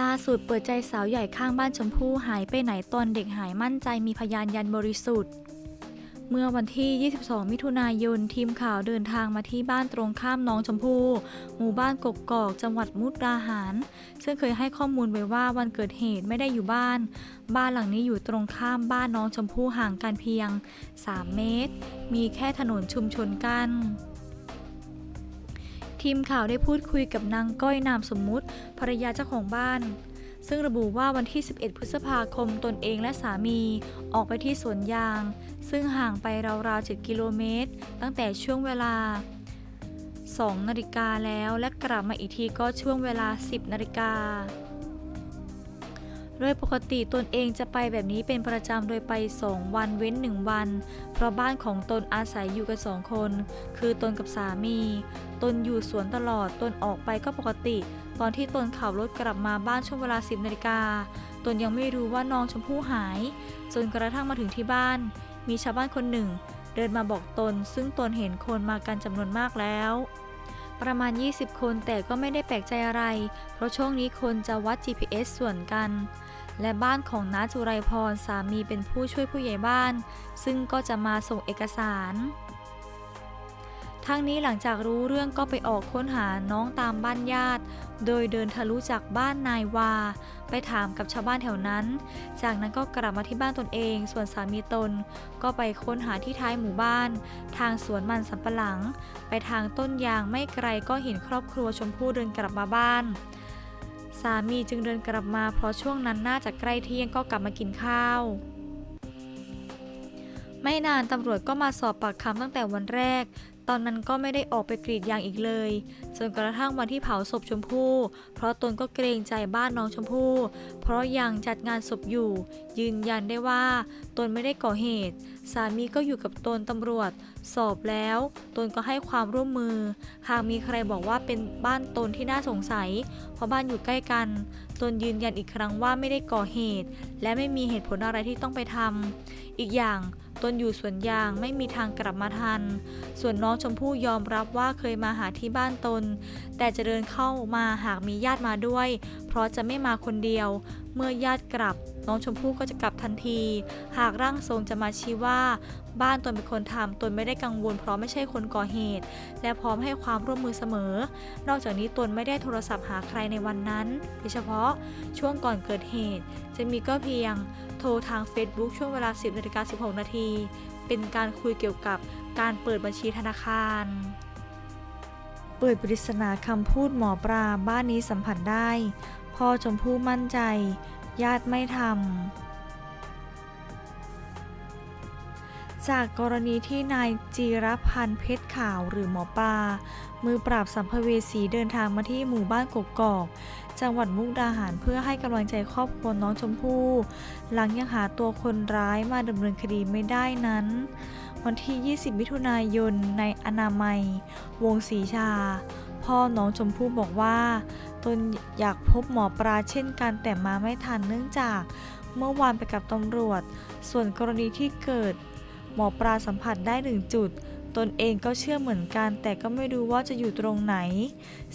ล่าสุดเปิดใจสาวใหญ่ข้างบ้านชมพู่หายไปไหนตอนเด็กหายมั่นใจมีพยานยันบริสุทธิ์ เมื่อวันที่ 22 มิถุนายน ทีมข่าวเดินทางมาที่บ้านตรงข้ามน้องชมพู่ หมู่บ้านกกกอก จังหวัดมุกดาหาร ซึ่งเคยให้ข้อมูลไว้ว่าวันเกิดเหตุไม่ได้อยู่บ้าน บ้านหลังนี้อยู่ตรงข้ามบ้านน้องชมพู่ห่างกันเพียง 3 เมตร มีแค่ถนนชุมชนกัน ทีมข่าวได้พูดคุยกับนางก้อยนามสมมุติภรรยาเจ้าของบ้าน ซึ่งระบุว่าวันที่ 11 พฤษภาคมตนเองและสามีออกไปที่สวนยาง ซึ่งห่างไปราวๆ7กิโลเมตร ตั้งแต่ช่วงเวลา 2 นาฬิกาแล้วและกลับมาอีกทีก็ช่วงเวลา 10 นาฬิกา โดยปกติตนเองจะไปแบบนี้เป็นประจำโดยไป 2 วันเว้น 1 วัน เพราะบ้านของตนอาศัยอยู่กันสองคน คือตนกับสามี ตนอยู่สวนตลอด ตนออกไปก็ปกติ ตอนที่ตนขับรถกลับมาบ้านช่วงเวลา 10นาฬิกา ตนยังไม่รู้ว่าน้องชมพู่หาย จนกระทั่งมาถึงที่บ้าน มีชาวบ้านคนหนึ่ง เดินมาบอกตน ซึ่งตนเห็นคนมากันจำนวนมากแล้วประมาณ 20 คนแต่ก็ไม่ได้แปลกใจอะไร เพราะช่วงนี้คนจะวัด GPS ส่วนกัน และบ้านของน้าจุไรพรสามีเป็นผู้ช่วยผู้ใหญ่บ้าน ซึ่งก็จะมาส่งเอกสารทั้งนี้หลังจากรู้เรื่องก็ไปออกค้นหาน้องตามบ้านญาติ โดยเดินทะลุจากบ้านนายวา ไปถามกับชาวบ้านแถวนั้น จากนั้นก็กลับมาที่บ้านตนเอง ส่วนสามีตน ก็ไปค้นหาที่ท้ายหมู่บ้าน ทางสวนมันสำปะหลัง ไปทางต้นยางไม่ไกลก็เห็นครอบครัวชมพู่เดินกลับมาบ้าน สามีจึงเดินกลับมาเพราะช่วงนั้นน่าจะใกล้เที่ยงก็กลับมากินข้าว ไม่นานตำรวจก็มาสอบปากคำตั้งแต่วันแรก ตอนนั้นก็ไม่ได้ออกไปกรีดยางอีกเลย จนกระทั่งวันที่เผาศพชมพู่ เพราะตนก็เกรงใจบ้านน้องชมพู่ เพราะยังจัดงานศพอยู่ ยืนยันได้ว่า ตนไม่ได้ก่อเหตุ สามีก็อยู่กับตนตำรวจ สอบแล้ว ตนก็ให้ความร่วมมือ หากมีใครบอกว่าเป็นบ้านตนที่น่าสงสัย เพราะบ้านอยู่ใกล้กัน ตนยืนยันอีกครั้งว่าไม่ได้ก่อเหตุ และไม่มีเหตุผลอะไรที่ต้องไปทำอีกอย่าง ตนอยู่สวนยางไม่มีทางกลับมาทัน ส่วนน้องชมพู่ยอมรับว่าเคยมาหาที่บ้านตน แต่จะเดินเข้ามาหากมีญาติมาด้วย เพราะจะไม่มาคนเดียว เมื่อญาติกลับ น้องชมพู่ก็จะกลับทันที หากร่างทรงจะมาชี้ว่า บ้านตนเป็นคนทำตนไม่ได้กังวลเพราะไม่ใช่คนก่อเหตุ และพร้อมให้ความร่วมมือเสมอ นอกจากนี้ตนไม่ได้โทรศัพท์หาใครในวันนั้น โดยเฉพาะช่วงก่อนเกิดเหตุ จะมีก็เพียง โทรทาง Facebook ช่วงเวลา 10นาฬิกา16นาทีเป็นการคุยเกี่ยวกับการเปิดบัญชีธนาคารเปิดปริศนาคำพูดหมอปลาบ้านนี้สัมผัสได้ พ่อชมพู่มั่นใจ ญาติไม่ทำ จากกรณีที่นายจีรพันธ์เพชรขาวหรือหมอปลามือปราบสัมภเวสีเดินทางมาที่หมู่บ้านกกอก จังหวัดมุกดาหารเพื่อให้กำลังใจครอบครัวน้องชมพู่ หลังยังหาตัวคนร้ายมาดำเนินคดีไม่ได้นั้น วันที่ 20 มิถุนายนในอนามัย วงศรีชา พ่อน้องชมพู่บอกว่า ตนอยากพบหมอปลาเช่นกันแต่มาไม่ทันเนื่องจากเมื่อวานไปกับตำรวจ ส่วนกรณีที่เกิด หมอปลาสัมผัสได้หนึ่งจุด ตนเองก็เชื่อเหมือนกัน แต่ก็ไม่รู้ว่าจะอยู่ตรงไหน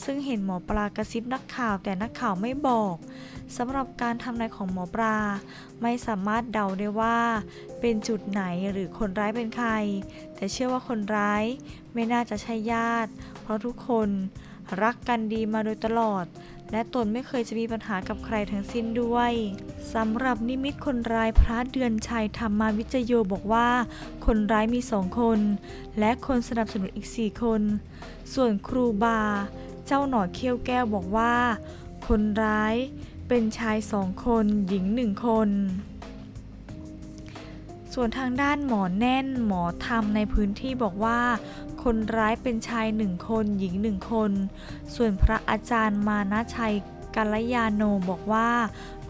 ซึ่งเห็นหมอปลากระซิบนักข่าวแต่นักข่าวไม่บอกสำหรับการทำนายของหมอปลา ไม่สามารถเดาได้ว่า เป็นจุดไหนหรือคนร้ายเป็นใคร แต่เชื่อว่าคนร้ายไม่น่าจะใช่ญาติ เพราะทุกคน รักกันดีมาโดยตลอด และตนไม่เคยจะมีปัญหากับใครทั้งสิ้นด้วยสำหรับนิมิตคนร้ายพระเดือนชัยธรรมาวิจโยบอกว่า คนร้ายมีสองคน และคนสนับสนุนอีกสี่คน ส่วนครูบา เจ้าหน่อเขี้ยวแก้วบอกว่า คนร้ายเป็นชายสองคนหญิงหนึ่งคน ส่วนทางด้านหมอแน่นหมอธรรมในพื้นที่บอกว่า คนร้ายเป็นชายหนึ่งคนหญิงหนึ่งคน ส่วนพระอาจารย์มานะชัยกัลยาโนบอกว่า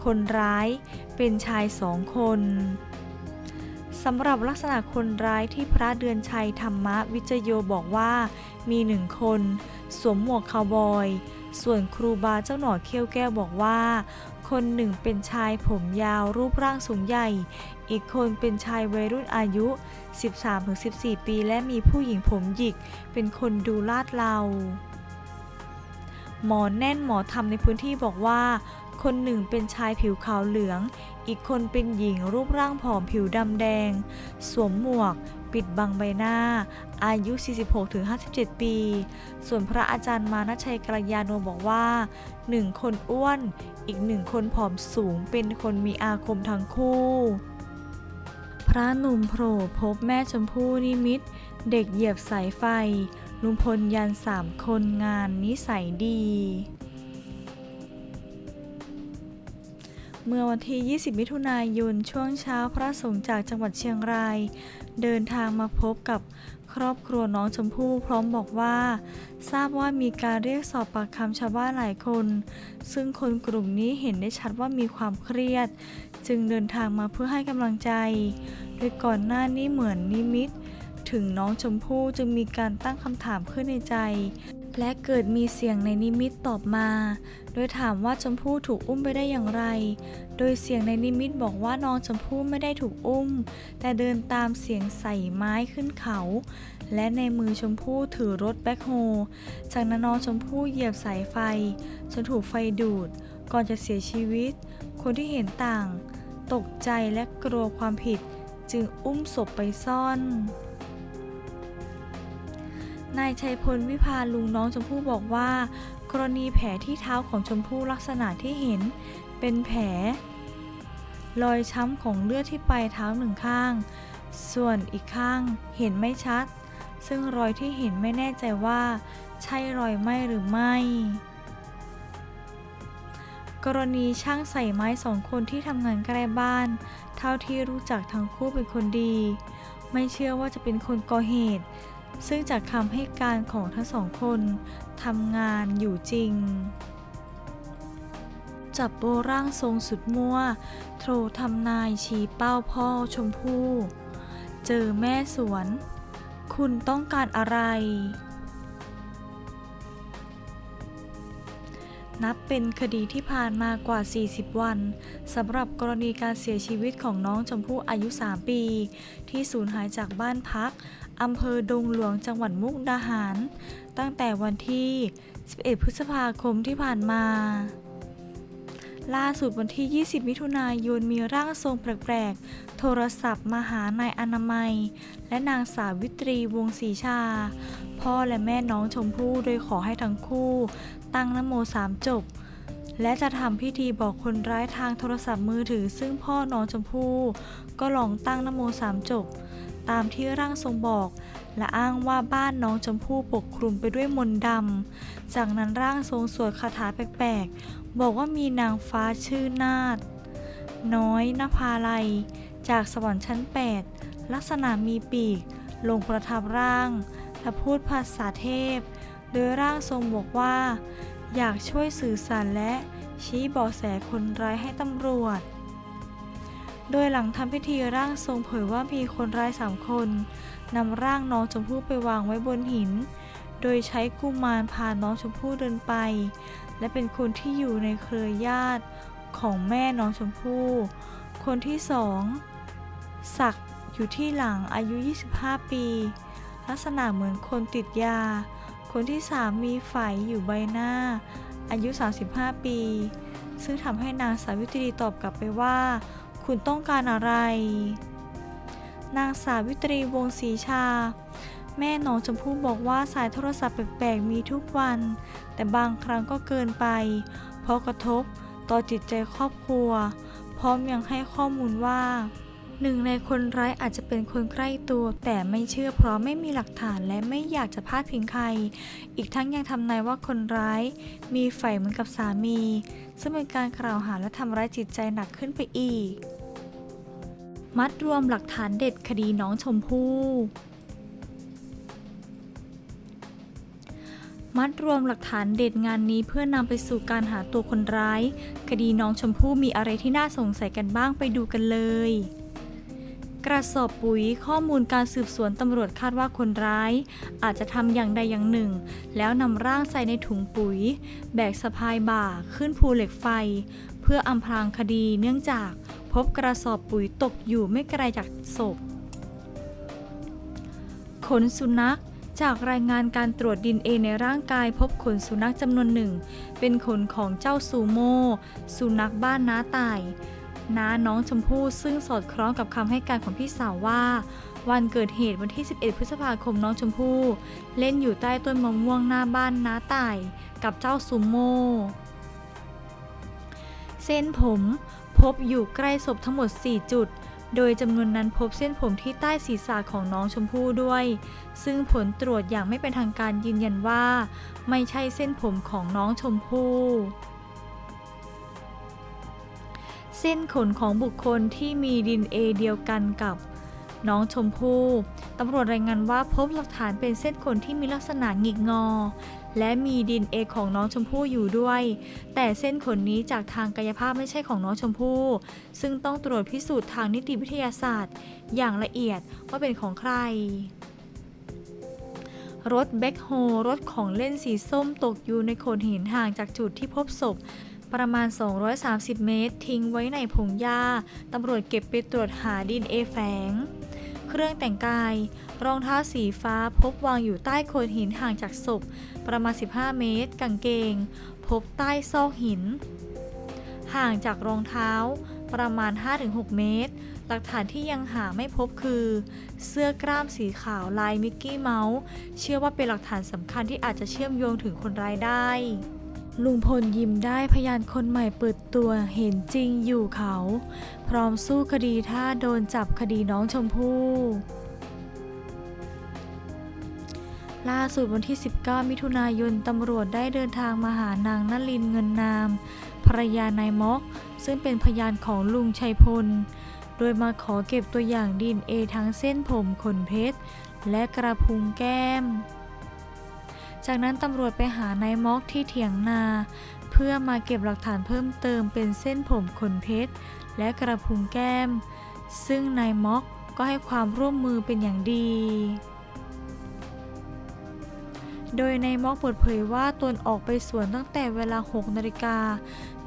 คนร้ายเป็นชายสองคนสำหรับลักษณะคนร้ายที่พระเดือนชัยธรรมวิจโยบอกว่า มีหนึ่งคน สวมหมวกคาวบอย ส่วนครูบาเจ้าหน่อเขี้ยวแก้วบอกว่า คนหนึ่งเป็นชายผมยาวรูปร่างสูงใหญ่ อีกคนเป็นชายวัยรุ่นอายุ 13-14 ปีและมีผู้หญิงผมหยิก เป็นคนดูลาดเรา หมอแน่นหมอทำในพื้นที่บอกว่า คนหนึ่งเป็นชายผิวขาวเหลือง อีกคนเป็นหญิงรูปร่างผอมผิวดำแดง สวมหมวก ปิดบังใบหน้า อายุ 46-57 ปี ส่วนพระอาจารย์มานะชัยกัลยาโนบอกว่าหนึ่งคนอ้วน อีกหนึ่งคนผอมสูงเป็นคนมีอาคมทั้งคู่ พระหนุ่มโผล่พบแม่ชมพู่นิมิต เด็กเหยียบสายไฟลุงพลยันสามคนงานนิสัยดี เมื่อวันที่ 20 มิถุนายน ช่วงเช้าพระสงฆ์จากจังหวัดเชียงราย เดินทางมาพบกับครอบครัวน้องชมพู่พร้อมบอกว่า ทราบว่ามีการเรียกสอบปากคำชาวบ้านหลายคน ซึ่งคนกลุ่มนี้เห็นได้ชัดว่ามีความเครียด จึงเดินทางมาเพื่อให้กำลังใจ โดยก่อนหน้านี้เหมือนนิมิต ถึงน้องชมพู่จึงมีการตั้งคำถามขึ้นในใจ และเกิดมีเสียงในนิมิตตอบมา โดยถามว่าชมพู่ถูกอุ้มไปได้อย่างไร โดยเสียงในนิมิตบอกว่าน้องชมพู่ไม่ได้ถูกอุ้ม แต่เดินตามเสียงใส่ไม้ขึ้นเขา และในมือชมพู่ถือรถแบ็คโฮ จากนั้นน้องชมพู่เหยียบสายไฟจนถูกไฟดูด ก่อนจะเสียชีวิต คนที่เห็นต่าง ตกใจและกลัวความผิด จึงอุ้มศพไปซ่อน นายชัยพลวิพาลุงน้องชมพู่บอกว่า กรณีแผลที่เท้าของชมพู่ลักษณะที่เห็น เป็นแผล รอยช้ำของเลือดที่ปลายเท้าหนึ่งข้าง ส่วนอีกข้างเห็นไม่ชัด ซึ่งรอยที่เห็นไม่แน่ใจว่า ใช่รอยไหมหรือไม่ กรณีช่างใส่ไม้สองคนที่ทำงานใกล้บ้าน เท่าที่รู้จักทั้งคู่เป็นคนดี ไม่เชื่อว่าจะเป็นคนก่อเหตุ ซึ่งจากคำให้การของทั้งสองคนทำงานอยู่จริง จับโบร่างทรงสุดมั่ว โทรทำนายชี้เป้าพ่อชมพู่เจอแม่สวน คุณต้องการอะไร นับเป็นคดีที่ผ่านมากว่า 40 วันสำหรับกรณีการเสียชีวิตของน้องชมพู่อายุ 3 ปี ที่สูญหายจากบ้านพัก อำเภอดงหลวงจังหวัดมุกดาหาร ตั้งแต่วันที่ 11 พฤษภาคมที่ผ่านมา ล่าสุดวันที่ 20 มิถุนายนมีร่างทรงแปลกๆ โทรศัพท์มาหานายอนามัย และนางสาวิตรีวงศรีชา พ่อและแม่น้องชมพู่โดยขอให้ทั้งคู่ ตั้งนโมสามจบและจะทำพิธีบอกคนร้ายทางโทรศัพท์มือถือ ซึ่งพ่อน้องชมพู่ก็ลองตั้งนโมสามจบ ตามที่ร่างทรงบอก และอ้างว่าบ้านน้องชมพู่ปกคลุมไปด้วยมนต์ดำ จากนั้นร่างทรงสวดคาถาแปลกๆ บอกว่ามีนางฟ้าชื่อนาฏน้อยนภาลัย จากสวรรค์ชั้น 8 ลักษณะมีปีก ลงประทับร่าง และพูดภาษาเทพ โดยร่างทรงบอกว่า อยากช่วยสื่อสารและชี้เบาะแสคนร้ายให้ตำรวจ โดยหลังทำพิธีร่างทรงเผยว่ามีคนร้ายสามคนนำร่างน้องชมพู่ไปวางไว้บนหิน โดยใช้กุมารพาน้องชมพู่เดินไป และเป็นคนที่อยู่ในเครือญาติของแม่น้องชมพู่ คนที่สองสักอยู่ที่หลังอายุ 25 ปี ลักษณะเหมือนคนติดยา คนที่สามมีไฝอยู่ใบหน้า อายุ 35 ปี ซึ่งทำให้นางสาวิตรีตอบกลับไปว่า คุณต้องการอะไร นางสาวิตรีวงศรีชา แม่น้องชมพู่บอกว่าสายโทรศัพท์แปลกๆมีทุกวัน แต่บางครั้งก็เกินไป เพราะกระทบต่อจิตใจครอบครัว พร้อมยังให้ข้อมูลว่าหนึ่งในคนร้ายอาจจะเป็นคนใกล้ตัว แต่ไม่เชื่อเพราะไม่มีหลักฐานและไม่อยากจะพาดพิงใคร อีกทั้งยังทำนายว่าคนร้าย มีไฟเหมือนกับสามี ซึ่งเป็นการกล่าวหาและทำร้ายจิตใจหนักขึ้นไปอีก มัดรวมหลักฐานเด็ดคดีน้องชมพู่มัดรวมหลักฐานเด็ดงานนี้เพื่อนำไปสู่การหาตัวคนร้าย คดีน้องชมพู่มีอะไรที่น่าสงสัยกันบ้างไปดูกันเลย กระสอบปุ๋ยข้อมูลการสืบสวนตำรวจคาดว่าคนร้าย อาจจะทำอย่างใดอย่างหนึ่ง แล้วนำร่างใส่ในถุงปุ๋ย แบกสะพายบ่าขึ้นภูเหล็กไฟ เพื่ออำพรางคดีเนื่องจาก พบกระสอบปุ๋ยตกอยู่ไม่ไกลจากศพ ขนสุนัข จากรายงานการตรวจดินเอในร่างกาย พบขนสุนัขจำนวนหนึ่ง เป็นขนของเจ้าซูโม่สุนัขบ้านน้าตายน้าน้องชมพู่ซึ่งสอดคล้องกับคำให้การของพี่สาวว่า วันเกิดเหตุวันที่ 11 พฤษภาคมน้องชมพู่ เล่นอยู่ใต้ต้นมะม่วงหน้าบ้านน้าต่าย กับเจ้าซูโม่เส้นผม พบอยู่ใกล้ศพทั้งหมด 4 จุด โดยจำนวนนั้นพบเส้นผมที่ใต้ศีรษะของน้องชมพู่ด้วย ซึ่งผลตรวจอย่างไม่เป็นทางการยืนยันว่า ไม่ใช่เส้นผมของน้องชมพู่เส้นขนของบุคคลที่มีดินเอเดียวกันกับ น้องชมพู่ตำรวจรายงานว่าพบหลักฐานเป็นเส้นขนที่มีลักษณะหงิกงอ และมีดินเอของน้องชมพู่อยู่ด้วย แต่เส้นขนนี้จากทางกายภาพไม่ใช่ของน้องชมพู่ ซึ่งต้องตรวจพิสูจน์ทางนิติวิทยาศาสตร์ อย่างละเอียดว่าเป็นของใครรถแบ็คโฮรถของเล่นสีส้มตกอยู่ในโขดหินห่างจากจุดที่พบศพ ประมาณ 230 เมตร ทิ้งไว้ในพงหญ้า ตำรวจเก็บไปตรวจหาดินเอแฝง เครื่องแต่งกาย รองเท้าสีฟ้าพบวางอยู่ใต้โขดหินห่างจากศพ ประมาณ 15 เมตร กางเกง พบใต้ซอกหิน ห่างจากรองเท้าประมาณ 5-6 เมตร หลักฐานที่ยังหาไม่พบคือ เสื้อกล้ามสีขาวลายมิกกี้เมาส์ เชื่อว่าเป็นหลักฐานสำคัญที่อาจจะเชื่อมโยงถึงคนร้ายได้ ลุงพลยิ้มได้พยานคนใหม่เปิดตัวเห็นจริงอยู่เขา พร้อมสู้คดีถ้าโดนจับคดีน้องชมพู่ล่าสุดวันที่ 19 มิถุนายน ตำรวจได้เดินทางมาหานางนลินเงินนาม ภรรยานายมอก ซึ่งเป็นพยานของลุงชัยพล โดยมาขอเก็บตัวอย่างดินเอทั้งเส้นผมขนเพชร และกระพุ้งแก้ม จากนั้นตำรวจไปหานายม็อกที่เถียงนา เพื่อมาเก็บหลักฐานเพิ่มเติมเป็นเส้นผมขนเพชร และกระพุ้งแก้ม ซึ่งนายม็อกก็ให้ความร่วมมือเป็นอย่างดี โดยนายม็อกเปิดเผยว่าตนออกไปสวนตั้งแต่เวลา 6 นาฬิกา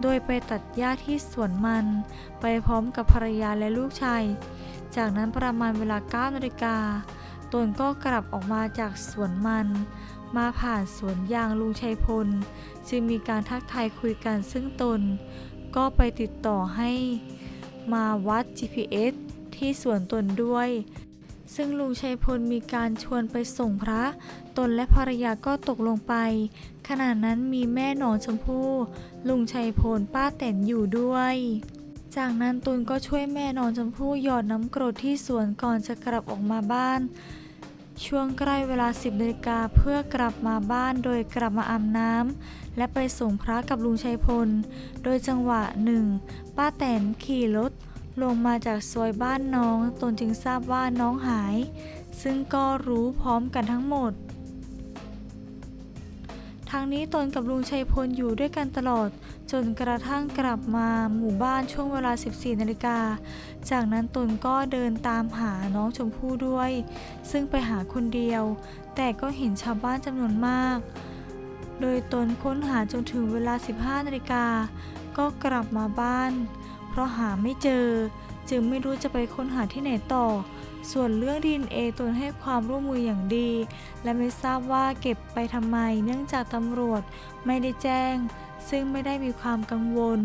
โดยไปตัดหญ้าที่สวนมัน ไปพร้อมกับภรรยาและลูกชาย จากนั้นประมาณเวลา 9 นาฬิกา ตนก็กลับออกมาจากสวนมัน มาผ่านสวนยางลุงชัยพล จึงมีการทักทายคุยกันซึ่งตน ก็ไปติดต่อให้มาวัด GPS ที่สวนตนด้วย ซึ่งลุงชัยพลมีการชวนไปส่งพระ ตนและภรรยาก็ตกลงไป ขณะนั้นมีแม่หนองชมพู่ลุงชัยพลป้าแตนอยู่ด้วยจากนั้นตุนก็ช่วยแม่นอนชมพู่หยอดน้ำกรดที่สวนก่อนจะกลับออกมาบ้าน ช่วงใกล้เวลา 10นาฬิกาเพื่อกลับมาบ้านโดยกลับมาอาบน้ำและไปส่งพระกับลุงชัยพล โดยจังหวะหนึ่งป้าแตนขี่รถลงมาจากซอยบ้านน้องตนจึงทราบว่าน้องหาย ซึ่งก็รู้พร้อมกันทั้งหมด ทางนี้ตนกับลุงชัยพลอยู่ด้วยกันตลอด จนกระทั่งกลับมาหมู่บ้านช่วงเวลา 14นาฬิกา จากนั้นตนก็เดินตามหาน้องชมพู่ด้วย ซึ่งไปหาคนเดียว แต่ก็เห็นชาวบ้านจำนวนมาก โดยตนค้นหาจนถึงเวลา 15นาฬิกา ก็กลับมาบ้าน เพราะหาไม่เจอ จึงไม่รู้จะไปค้นหาที่ไหนต่อ ส่วนเรื่องดีเอตนให้ความร่วมมืออย่างดี และไม่ทราบว่าเก็บไปทำไม เนื่องจากตำรวจไม่ได้แจ้ง ซึ่งไม่ได้มีความกังวล